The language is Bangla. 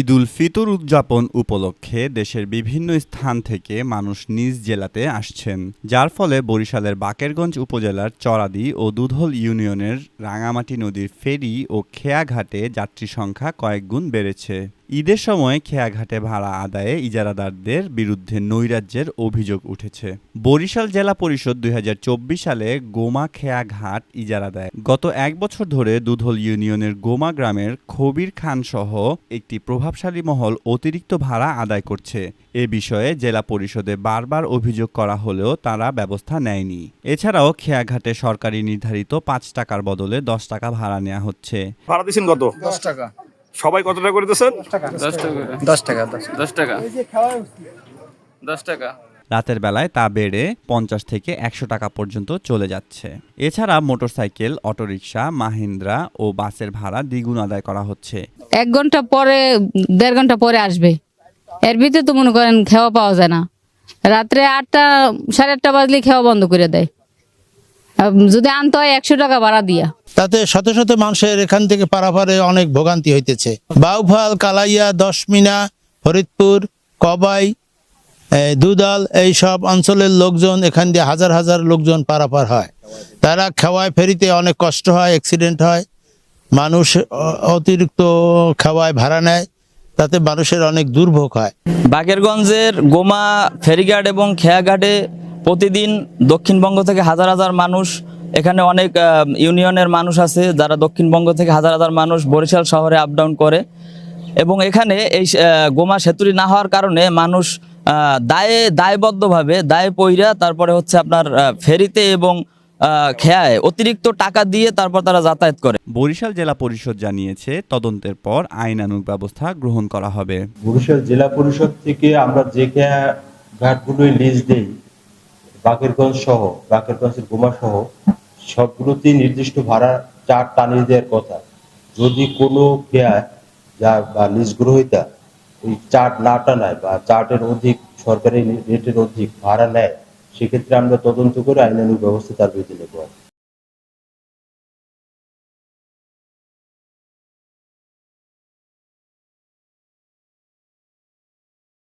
ঈদ উল ফিতর উদযাপন উপলক্ষে দেশের বিভিন্ন স্থান থেকে মানুষ নিজ জেলাতে আসছেন, যার ফলে বরিশালের বাকেরগঞ্জ উপজেলার চরাদি ও দুধল ইউনিয়নের রাঙামাটি নদীর ফেরি ও খেয়াঘাটে যাত্রী সংখ্যা কয়েক গুণ বেড়েছে। ঈদের সময় খেয়াঘাটে ভাড়া আদায়ে ইজারাদারদের বিরুদ্ধে নৈরাজ্যের অভিযোগ উঠেছে। বরিশাল জেলা পরিষদ দুই হাজার চব্বিশ সালে গোমা খেয়াঘাট ইজারা দেয়। গত এক বছর ধরে দুধল ইউনিয়নের গোমা গ্রামের খবির খান সহ একটি প্রভাবশালী মহল অতিরিক্ত ভাড়া আদায় করছে। এ বিষয়ে জেলা পরিষদে বারবার অভিযোগ করা হলেও তারা ব্যবস্থা নেয়নি। এছাড়াও খেয়াঘাটে সরকারি নির্ধারিত পাঁচ টাকার বদলে দশ টাকা ভাড়া নেওয়া হচ্ছে। ভাড়া দিচ্ছেন কত? দশ টাকা। সবাই কত টাকা। করে দিচ্ছেন দশ টাকা দশ টাকা। দশ টাকা। রাতের বেলায় তা বেড়ে পঞ্চাশ থেকে একশো টাকা পর্যন্ত চলে যাচ্ছে। এছাড়া মোটরসাইকেল অটোরিকশা মাহিন্দ্রা ও বাসের ভাড়া দ্বিগুণ আদায় করা হচ্ছে। এক ঘণ্টা পরে দেড় ঘণ্টা পরে আসবে। এর ভিতরে তো মনে করেন খাওয়া পাওয়া যায় না। রাত্রে আটটা সাড়ে আটটা বাজলে খাওয়া বন্ধ করে দেয়। যদি আনতে হয় একশো টাকা ভাড়া দিয়া। তাতে শত শত মানুষের এখান থেকে পারাপারে অনেক ভোগান্তি হইতেছে। বাউফাল, কালাইয়া, দশমিনা, ফরিদপুর, কবাই দুদাল এই সব অঞ্চলের লোকজন, এখান দিয়ে হাজার হাজার লোকজন পারাপার হয়। তারা খাওয়ায়, ফেরিতে অনেক কষ্ট হয় অ্যাক্সিডেন্ট হয়। মানুষ অতিরিক্ত খাওয়ায়, ভাড়া নেয়। তাতে মানুষের অনেক দুর্ভোগ হয়। বাকেরগঞ্জের গোমা, ফেরিঘাট এবং খেয়াঘাটে প্রতিদিন দক্ষিণবঙ্গ থেকে হাজার হাজার মানুষ এখানে অনেক ইউনিয়নের মানুষ আছে যারা দক্ষিণবঙ্গ থেকে হাজার হাজার মানুষ বরিশাল শহরে আপ ডাউন করে। এবং এখানে এই গোমা সেতুটি না হওয়ার কারণে মানুষ দায়ে দায়বদ্ধভাবে দায়ে পইরা তারপরে হচ্ছে আপনার ফেরিতে এবং খেয়ায় অতিরিক্ত টাকা দিয়ে তারপর তারা যাতায়াত করে। বরিশাল জেলা পরিষদ জানিয়েছে তদন্তের পর আইনানুগ ব্যবস্থা গ্রহণ করা হবে। বরিশাল জেলা পরিষদ থেকে আমরা যে খেয়া ঘাটগুলোই লিজ দেই বাকেরগঞ্জ সহ বাকেরগঞ্জের গোমা সহ সবগুলোতেই নির্দিষ্ট ভাড়া, চার টানিয়ে দেওয়ার কথা যদি কোনো খেয়া যা বা নিজ গ্রহিতা ওই চার্ট না টানায় বা চার্টের অধিক, সরকারি রেটের অধিক ভাড়া নেয়, সেক্ষেত্রে আমরা তদন্ত করে আইনানুগ ব্যবস্থা তার বিরুদ্ধে নেব।